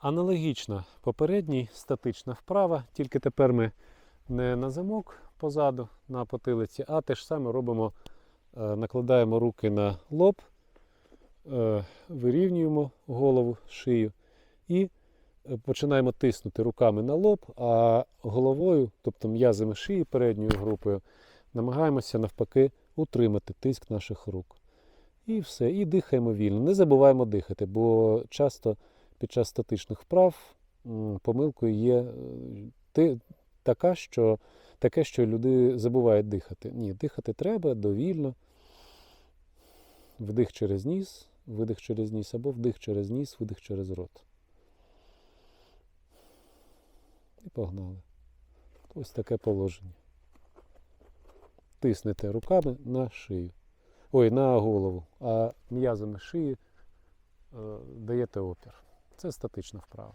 Аналогічна попередній статична вправа, тільки тепер ми не на замок позаду на потилиці, а те ж саме робимо, е, накладаємо руки на лоб, е, вирівнюємо голову, шию і е, починаємо тиснути руками на лоб, а головою, тобто м'язами шиї передньою групою, намагаємося навпаки утримати тиск наших рук. І все, і дихаємо вільно. Не забуваємо дихати, бо часто під час статичних вправ помилкою є е, така, що, таке, що люди забувають дихати. Ні, дихати треба довільно. Вдих через ніс, видих через ніс, або вдих через ніс, видих через рот. І погнали. Ось таке положення. Тиснете руками на шию. Ой, на голову, а м'язами шиї е, даєте опір. Це статична вправа.